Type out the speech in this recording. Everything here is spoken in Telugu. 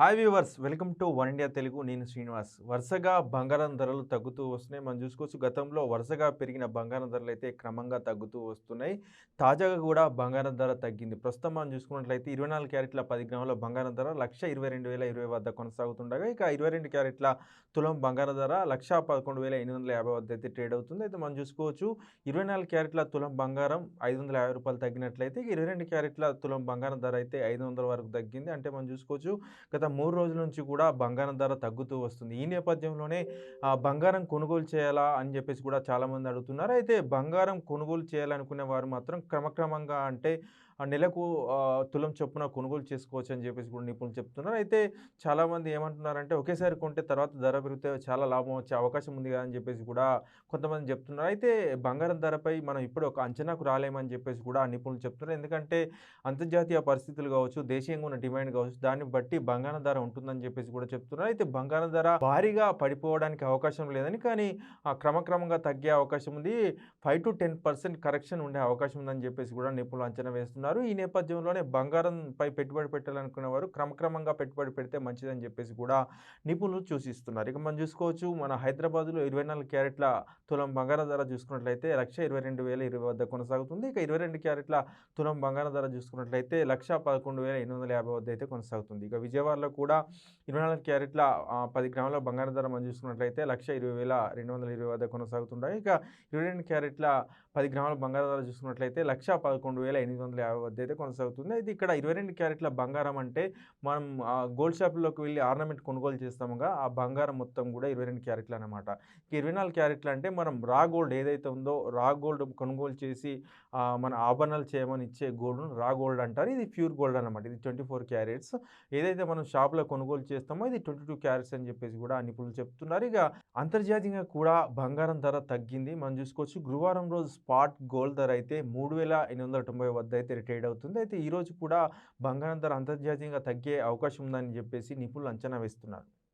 Hi viewers welcome to One India Telugu. నేను శ్రీనివాస్. వరుసగా బంగారం ధరలు తగ్గుతూ వస్తున్నాయి. మనం చూసుకోవచ్చు గతంలో వరుసగా పెరిగిన బంగారం ధరలు అయితే క్రమంగా తగ్గుతూ వస్తున్నాయి. తాజాగా కూడా బంగారం ధర తగ్గింది. ప్రస్తుతం మనం చూసుకున్నట్లయితే ఇరవై నాలుగు క్యారెట్ల పది గ్రాముల బంగారం ధర లక్ష ఇరవై రెండు వేల ఇరవై వద్ద కొనసాగుతుండగా ఇక ఇరవై రెండు క్యారెట్ల తులం బంగారం ధర లక్ష పదకొండు వేల ఎనిమిది వందల యాభై వద్ద అయితే ట్రేడ్ అవుతుంది. అయితే మనం చూసుకోవచ్చు ఇరవై నాలుగు క్యారెట్ల తులం బంగారం ఐదు వందల యాభై రూపాయలు తగ్గినట్లయితే ఇరవై రెండు క్యారెట్ల తులం బంగారం ధర అయితే ఐదు వందల వరకు తగ్గింది. అంటే మనం చూసుకోవచ్చు గత మూడు రోజుల నుంచి కూడా బంగారం ధర తగ్గుతూ వస్తుంది. ఈ నేపథ్యంలోనే బంగారం కొనుగోలు చేయాలా అని చెప్పేసి కూడా చాలామంది అడుగుతున్నారు. అయితే బంగారం కొనుగోలు చేయాలనుకునే వారు మాత్రం క్రమక్రమంగా అంటే నెలకు తులం చొప్పున కొనుగోలు చేసుకోవచ్చు అని చెప్పేసి కూడా నిపుణులు చెప్తున్నారు. అయితే చాలామంది ఏమంటున్నారంటే ఒకేసారి కొంటే తర్వాత ధర పెరిగితే చాలా లాభం వచ్చే అవకాశం ఉంది కదా అని చెప్పేసి కూడా కొంతమంది చెప్తున్నారు. అయితే బంగారం ధరపై మనం ఇప్పుడు ఒక అంచనాకు రాలేమని చెప్పేసి కూడా నిపుణులు చెప్తున్నారు. ఎందుకంటే అంతర్జాతీయ పరిస్థితులు కావచ్చు దేశీయంగా ఉన్న డిమాండ్ కావచ్చు దాన్ని బట్టి బంగారం ధర ఉంటుందని చెప్పేసి కూడా చెప్తున్నారు. అయితే బంగారం ధర భారీగా పడిపోవడానికి అవకాశం లేదని కానీ ఆ క్రమక్రమంగా తగ్గే అవకాశం ఉంది. Five to ten percent correction ఉండే అవకాశం ఉందని చెప్పేసి కూడా నిపుణులు అంచనా వేస్తున్నారు. ఈ నేపథ్యంలోనే బంగారంపై పెట్టుబడి పెట్టాలనుకునే వారు క్రమక్రమంగా పెట్టుబడి పెడితే మంచిదని చెప్పేసి కూడా నిపుణులు సూచిస్తున్నారు. ఇక మనం చూసుకోవచ్చు మన హైదరాబాద్లో ఇరవై నాలుగు క్యారెట్ల తులం బంగారం ధర చూసుకున్నట్లయితే లక్ష ఇరవై రెండు వేల ఇరవై వద్ద కొనసాగుతుంది. ఇక ఇరవై రెండు క్యారెట్ల తులం బంగారం ధర చూసుకున్నట్లయితే లక్ష పదకొండు వేల ఎనిమిది వందల యాభై వద్ద అయితే కొనసాగుతుంది. ఇక విజయవాడలో కూడా ఇరవై నాలుగు క్యారెట్ల పది గ్రాముల బంగారం ధర మనం చూసుకున్నట్లయితే లక్ష ఇరవై వేల రెండు వందల ఇరవై వద్ద కొనసాగుతుంటాయి. ఇక ఇరవై రెండు క్యారెట్ల పది గ్రాముల బంగారం ధర చూసుకున్నట్లయితే లక్ష పదకొండు వేల ఎనిమిది వందల యాభై వద్ద అయితే కొనసాగుతుంది. అయితే ఇక్కడ ఇరవై రెండు క్యారెట్ల బంగారం అంటే మనం ఆ, గోల్డ్ షాప్లోకి వెళ్ళి ఆర్నమెంట్ కొనుగోలు చేస్తాముగా ఆ బంగారం మొత్తం కూడా ఇరవై రెండు క్యారెట్లు అనమాట ఇరవై నాలుగు క్యారెట్లు అంటే మనం రా గోల్డ్ ఏదైతే ఉందో రా గోల్డ్ కొనుగోలు చేసి మన ఆభరణాలు చేయమని ఇచ్చే గోల్డ్ను రా గోల్డ్ అంటారు. ఇది ప్యూర్ గోల్డ్ అనమాట ఇది ట్వంటీ ఫోర్ క్యారెట్స్. ఏదైతే మనం షాప్లో కొనుగోలు చేస్తామో ఇది ట్వంటీ టూ క్యారెట్స్ అని చెప్పేసి కూడా నిపుణులు చెప్తున్నారు. ఇక అంతర్జాతీయంగా కూడా బంగారం ధర తగ్గింది. మనం చూసుకోవచ్చు గురువారం రోజు స్పాట్ గోల్డ్ ధర అయితే మూడు వేల ఎనిమిది వందల తొంభై వద్ద అయితే ట్రేడ్ అవుతుంది. అయితే ఈరోజు కూడా బంగారం ధర అంతర్జాతీయంగా తగ్గే అవకాశం ఉందని చెప్పేసి నిపుణులు అంచనా వేస్తున్నారు.